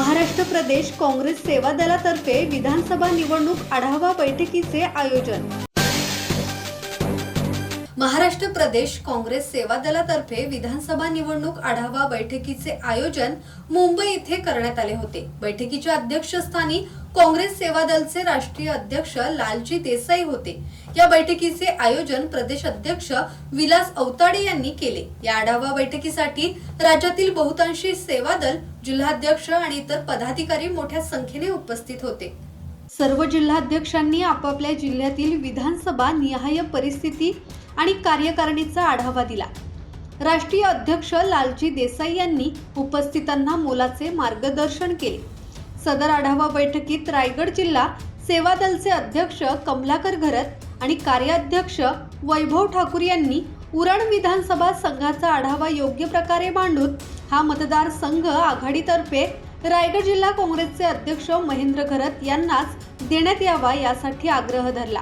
महाराष्ट्र प्रदेश काँग्रेस सेवा दलातर्फे विधानसभा निवडणूक आढावा बैठकीचे आयोजन. महाराष्ट्र प्रदेश काँग्रेस सेवा दलातर्फे विधानसभा निवडणूक आढावा बैठकीचे आयोजन मुंबई येथे करण्यात आले होते. बैठकीच्या अध्यक्षस्थानी काँग्रेस सेवा दलचे राष्ट्रीय अध्यक्ष लालजी देसाई होते. या बैठकीचे आयोजन प्रदेश अध्यक्ष विलास अवताडे यांनी केले. या आढावा बैठकीसाठी राज्यातील बहुतांशी सेवा दल जिल्हाध्यक्ष आणि इतर पदाधिकारी मोठ्या संख्येने उपस्थित होते. सर्व जिल्हाध्यक्षांनी आपापल्या जिल्ह्यातील विधानसभा निहाय परिस्थिती आणि कार्यकारिणीचा आढावा दिला. राष्ट्रीय अध्यक्ष लालजी देसाई यांनी उपस्थितांना मोलाचे मार्गदर्शन केले. सदर आढावा बैठकीत रायगड जिल्हा सेवा दलचे अध्यक्ष कमलाकर घरत आणि कार्याध्यक्ष वैभव ठाकूर यांनी उरण विधानसभा संघाचा आढावा योग्य प्रकारे मांडून हा मतदारसंघ आघाडीतर्फे रायगड जिल्हा काँग्रेसचे अध्यक्ष महेंद्र घरत यांनाच देण्यात यावा यासाठी आग्रह धरला.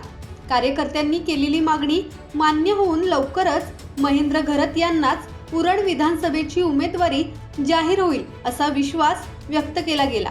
कार्यकर्त्यांनी केलेली मागणी मान्य होऊन लवकरच महेंद्र घरत यांनाच उरण विधानसभेची उमेदवारी जाहीर होईल असा विश्वास व्यक्त केला गेला.